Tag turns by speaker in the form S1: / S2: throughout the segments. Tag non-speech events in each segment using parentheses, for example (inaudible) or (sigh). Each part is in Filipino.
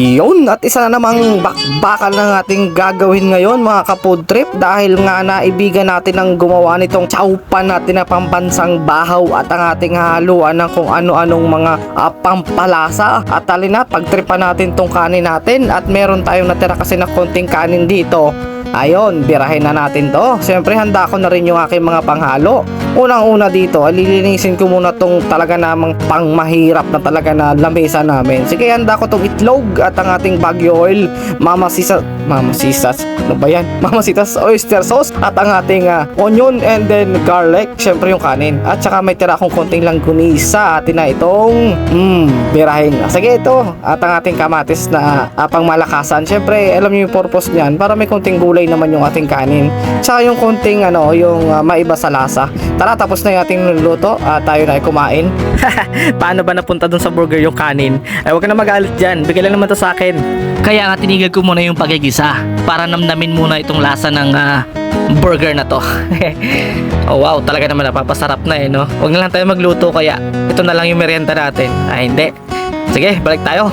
S1: Yun, at isa na namang bakbakan ng ating gagawin ngayon mga ka-food trip dahil nga naibigan natin ang gumawa nitong chowpan natin na pambansang bahaw at ang ating haluan ng kung ano-anong mga ah, pampalasa at talina pagtripan natin tong kanin natin at meron tayong natira kasi na konting kanin dito Ayon, birahin na natin to. Siyempre, handa ko na rin yung aking mga panghalo. Unang-una dito, alilinisin ko muna tong talaga namang pangmahirap na talaga na lamesa namin. Sige, handa ko tong itlog at ang ating bagyo oil, mama sisa, mama sisas, ano ba yan? (laughs) Mama sitas oyster sauce at ang ating ah, onion and then garlic, siyempre yung kanin. At saka may tira akong konting langgunisa. Atin na itong, hmm, birahin. Sige, ito. At ang ating kamatis na ah, pangmalakasan. Siyempre, alam niyo yung purpose niyan para may konting gulay naman yung ating kanin. Tsaka yung konting ano, yung ah, maiba sa lasa. Tara, tapos na yung ating niluluto. at tayo na ay kumain. (laughs)
S2: Paano ba napunta dun sa burger yung kanin? Ay, huwag ka na magalit dyan. Bigay lang naman to sa akin. Kaya nga tinigil ko muna yung pagigisa para namnamin muna itong lasa ng ah, burger na to. (laughs) oh wow, talaga naman napapasarap na eh, no? Huwag na lang tayo magluto kaya ito na lang yung merienda natin. Ay, hindi. Sige, balik tayo.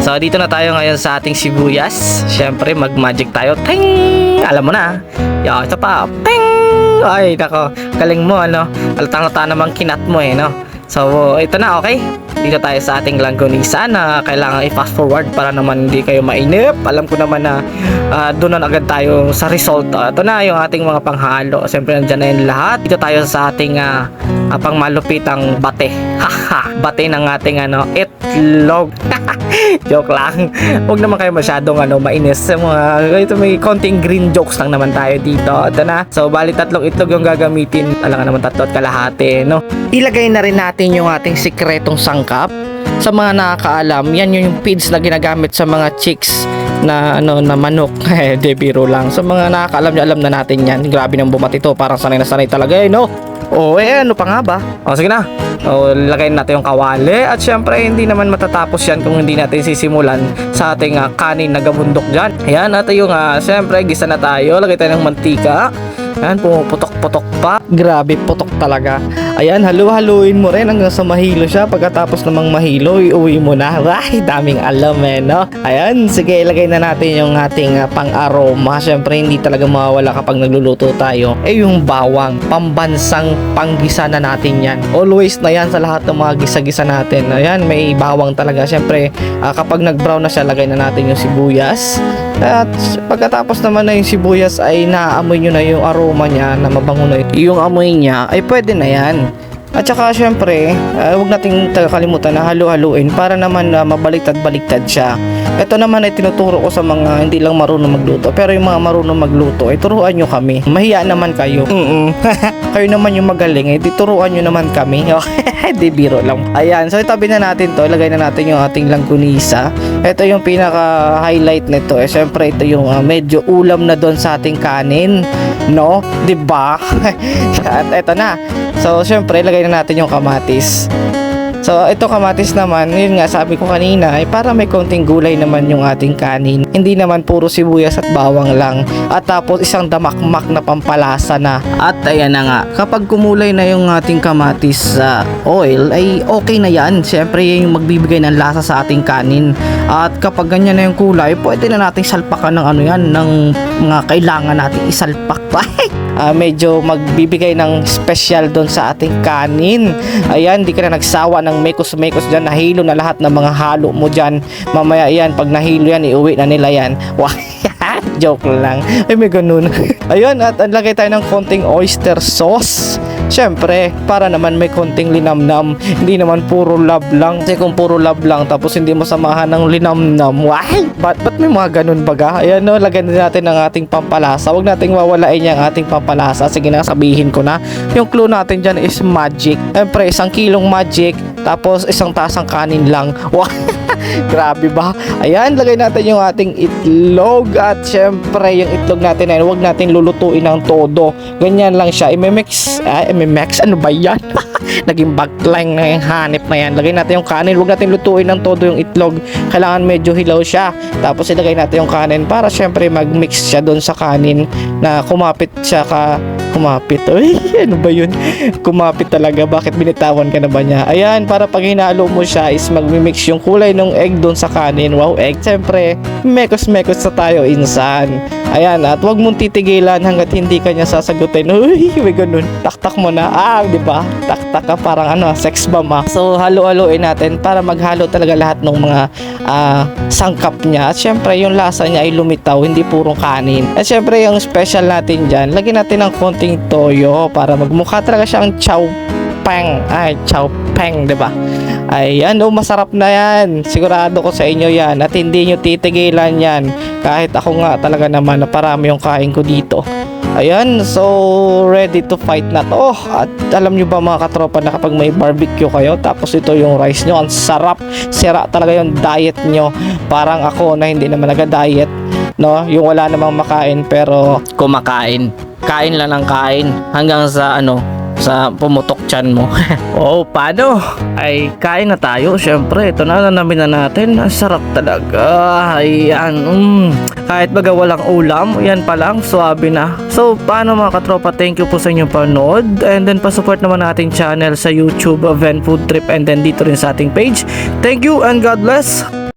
S2: So, dito na tayo ngayon sa ating sibuyas. Siyempre, mag-magic tayo. Ting! Alam mo na. Yo, ito pa. Ting! Ay, nako. Galing mo, ano? Alatang-alata namang kinat mo, eh, no? So, ito na, okay? Dito tayo sa ating langgonisa na kailangan i-fast forward para naman hindi kayo mainip. Alam ko naman na ah, doon na agad tayo sa result. Ah, ito na yung ating mga panghalo. Siyempre, nandyan na yung lahat. Dito tayo sa ating ah, ah, pangmalupitang bate. (laughs) Haha, bate ng ating ano, itlog. (laughs) Joke lang. Huwag naman kayo masyadong ano, mainis sa mga ito may konting green jokes lang naman tayo dito. Ito na. So bali tatlong itlog yung gagamitin. Alam ka naman tatlo at kalahati, no?
S1: Ilagay na rin natin yung ating sikretong sangkap. Sa mga nakakaalam, yan yung feeds na ginagamit sa mga chicks na ano na manok. (laughs) Eh, de biro lang. Sa mga nakakaalam nyo, alam na natin yan. Grabe nang bumati to. Parang sanay na sanay talaga eh, no? Oh, eh, ano pa nga ba?
S2: O sige na. O lagay natin yung kawali at syempre hindi naman matatapos yan kung hindi natin sisimulan sa ating ah, kanin na gabundok dyan. Ayan, at yung uh, syempre gisa na tayo. Lagay tayo ng mantika. Ayan, pumuputok-putok pa.
S1: Grabe, putok talaga. Ayan, halu-haluin mo rin hanggang sa mahilo siya. Pagkatapos namang mahilo, iuwi mo na. (laughs) Ay, daming alam eh, no? Ayan, sige, ilagay na natin yung ating ah, pang-aroma. Siyempre, hindi talaga mawawala kapag nagluluto tayo. Eh, yung bawang, pambansang panggisa na natin yan. Always na yan sa lahat ng mga gisa-gisa natin. Ayan, may bawang talaga. Siyempre, ah, kapag nag-brown na siya, lagay na natin yung sibuyas. At pagkatapos naman na yung sibuyas ay naaamoy nyo na yung aroma niya na mabango na yung amoy niya ay pwede na yan. At saka syempre, uh, huwag nating kalimutan na halu-haluin para naman uh, mabaliktad-baliktad siya. Ito naman ay tinuturo ko sa mga hindi lang marunong magluto. Pero yung mga marunong magluto, ay turuan nyo kami. Mahiya naman kayo. Mm (laughs) kayo naman yung magaling, eh, turuan nyo naman kami. (laughs) (laughs) di biro lang. Ayan, so itabi na natin to. Ilagay na natin yung ating langgunisa. Ito yung pinaka-highlight nito. Eh, syempre, ito yung ah, medyo ulam na doon sa ating kanin. No? 'Di ba? At ito na. So, syempre, ilagay na natin yung kamatis. So, ito kamatis naman, yun nga sabi ko kanina, ay para may konting gulay naman yung ating kanin. Hindi naman puro sibuyas at bawang lang. At tapos isang damakmak na pampalasa na. At ayan na nga, kapag kumulay na yung ating kamatis sa oil, ay okay na yan. Siyempre, yan yung magbibigay ng lasa sa ating kanin. At kapag ganyan na yung kulay, pwede na nating salpakan ng ano yan, ng mga kailangan nating isalpak (laughs) pa. Ah, medyo magbibigay ng special doon sa ating kanin. Ayan, di ka na nagsawa ng mekos-mekos dyan. Nahilo na lahat ng mga halo mo dyan. Mamaya yan, pag nahilo yan, iuwi na nila yan. (laughs) Wah, joke lang. Ay, may ganun. (laughs) Ayun, at lagay tayo ng konting oyster sauce. Siyempre, para naman may konting linamnam. Hindi naman puro love lang. Kasi kung puro love lang, tapos hindi mo samahan ng linamnam. Why? Ba't, ba't may mga ganun baga? Ayan no, lagyan din natin ng ating pampalasa. Huwag nating wawalain yung ating pampalasa. Sige na, sabihin ko na. Yung clue natin dyan is magic. Siyempre, isang kilong magic. Tapos, isang tasang kanin lang. (laughs) Wow! Grabe ba? Ayan, lagay natin yung ating itlog at syempre yung itlog natin ay huwag natin lulutuin ng todo. Ganyan lang siya. I-mix, ay, i-mix, ano ba yan? (laughs) Naging backline na yung hanip na yan. Lagay natin yung kanin. Huwag natin lutuin ng todo yung itlog. Kailangan medyo hilaw siya. Tapos ilagay natin yung kanin para syempre mag-mix siya doon sa kanin na kumapit siya ka kumapit. Uy, (laughs) ano ba yun? Kumapit talaga. Bakit binitawan ka na ba niya? Ayan, para pag hinalo mo siya is magmimix yung kulay ng egg doon sa kanin. Wow, egg. Siyempre, mekos-mekos na tayo, insan. Ayan, at wag mong titigilan hanggat hindi ka niya sasagutin. Uy, may ganun. Taktak mo na. Ah, di ba? Taktak ka parang ano, sex bomb ah. So, halo-haloin natin para maghalo talaga lahat ng mga ah, sangkap niya. At syempre, yung lasa niya ay lumitaw, hindi purong kanin. At syempre, yung special natin dyan, lagyan natin ng konting toyo para magmukha talaga siyang chow pang. Ay, chow pang, di ba? Ayan, oh, masarap na yan. Sigurado ko sa inyo yan. At hindi nyo titigilan yan. Kahit ako nga talaga naman na parami yung kain ko dito. Ayan, so ready to fight na to. At alam nyo ba mga katropa na kapag may barbecue kayo, tapos ito yung rice nyo, ang sarap. Sira talaga yung diet nyo. Parang ako na hindi naman nag-diet. No, yung wala namang makain pero
S2: Kumakain. Kain lang ng kain hanggang sa ano, sa pumutok tiyan mo. (laughs) oh, paano? Ay, kain na tayo. Siyempre, ito na namin na natin. Ang sarap talaga. Ayan. Mm. Kahit baga walang ulam, yan pa lang, swabe na. So, paano mga katropa? Thank you po sa inyong panood. And then, pasupport naman nating channel sa YouTube, Ven Food Trip. And then, dito rin sa ating page. Thank you and God bless.